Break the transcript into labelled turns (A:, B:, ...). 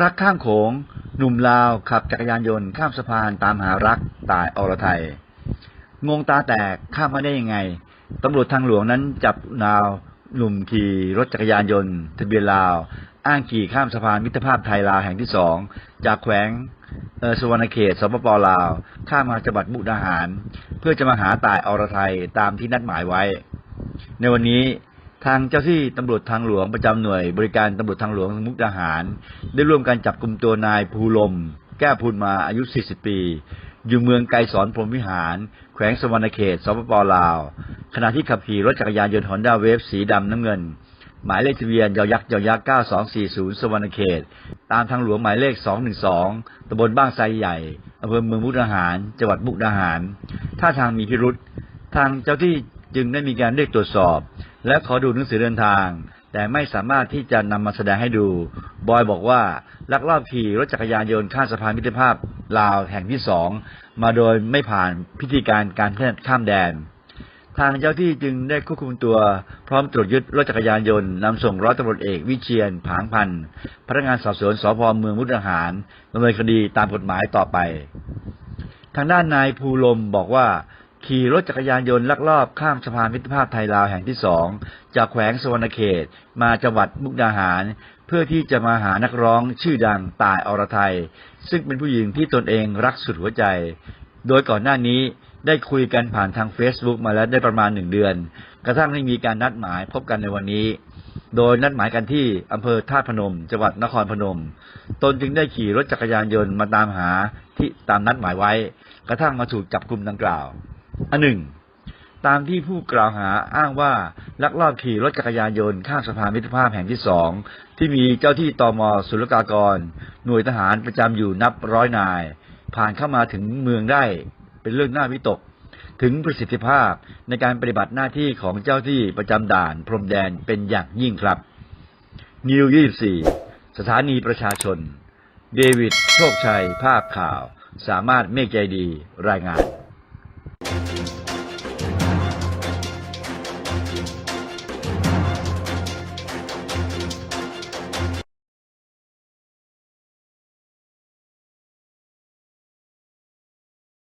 A: รักข้ามโขง หนุ่มลาวขับจักรยานยนต์ข้ามสะพานตามหารักตายอรไทย งงตาแตกข้ามมาได้ยังไง ตำรวจทางหลวงนั้นจับนาวหนุ่มขี่รถจักรยานยนต์ทะเบียนลาว อ้างขี่ข้ามสะพานมิตรภาพไทยลาวแห่งที่สองจากแขวงสุวรรณเขตสปปลาว ข้ามมาจังหวัดมุกดาหาร เพื่อจะมาหาตายอรไทยตามที่นัดหมายไว้ ในวันนี้ ทางเจ้าที่ตำรวจทางหลวงประจำหน่วย บริการตำรวจทางหลวงมุกดาหาร ได้ร่วมกันจับกลุ่มตัวนายภูลม แก้วพูนมาอายุ 40 ปี อยู่เมืองไกรสอนพรมวิหาร แขวงสวรรณเขตสปปลาว ขณะที่ขับขี่รถจักรยานยนต์ฮอนด้าเวฟสีดำน้ำเงิน หมายเลขทะเบียนยอยักษ์ยอยักษ์ 9240 สวรรณเขต ตามทางหลวงหมายเลข 212ตำบลบ้างไทรใหญ่อำเภอเมืองมุกดาหาร จังหวัดมุกดาหารท่าทางมีพิรุษทางเจ้าที่จึงได้มีการเรียกตรวจสอบ และขอดูหนังสือเดินทาง แต่ไม่สามารถที่จะนำมาแสดงให้ดู บอยบอกว่าลักลอบขี่รถจักรยานยนต์ข้ามสะพานมิตรภาพลาวแห่งที่สองมาโดยไม่ผ่านพิธีการการข้ามแดน ทางเจ้าที่จึงได้ควบคุมตัว พร้อมตรวจยึดรถจักรยานยนต์นำส่งร้อยตำรวจเอกวิเชียนผางพันธ์พนักงานสอบสวนสพเมืองมุกดาหารดำเนินคดีตามกฎหมายต่อไป ทางด้านนายภูลมบอกว่า ขี่รถจักรยานยนต์ลักลอบข้ามสะพานมิตรภาพไทยลาวแห่งที่สองจากแขวงสวรรณเขตมาจังหวัดมุกดาหาร เพื่อที่จะมาหานักร้องชื่อดังตายอรไทย ซึ่งเป็นผู้หญิงที่ตนเองรักสุดหัวใจ โดยก่อนหน้านี้ได้คุยกันผ่านทาง Facebook มาแล้วได้ประมาณหนึ่งเดือน กระทั่งได้มีการนัดหมายพบกันในวันนี้ โดยนัดหมายกันที่อำเภอท่าตุพนม จังหวัดนครพนม ตนจึงได้ขี่รถจักรยานยนต์มาตามหาที่ตามนัดหมายไว้ กระทั่งมาถูกจับกลุ่มดังกล่าว อันหนึ่ง ตามที่ผู้กล่าวหาอ้างว่าลักลอบขี่รถจักรยานยนต์ข้ามสะพานมิตรภาพแห่งที่สองที่มีเจ้าที่ตมศุลกากร หน่วยทหารประจำอยู่นับร้อยนาย ผ่านเข้ามาถึงเมืองได้เป็นเรื่องน่าวิตก ถึงประสิทธิภาพในการปฏิบัติหน้าที่ของเจ้าที่ประจำด่านพรมแดนเป็นอย่างยิ่งครับนิว24 สถานีประชาชน เดวิด โชคชัย ภาพข่าว สามารถเมฆใจดี รายงาน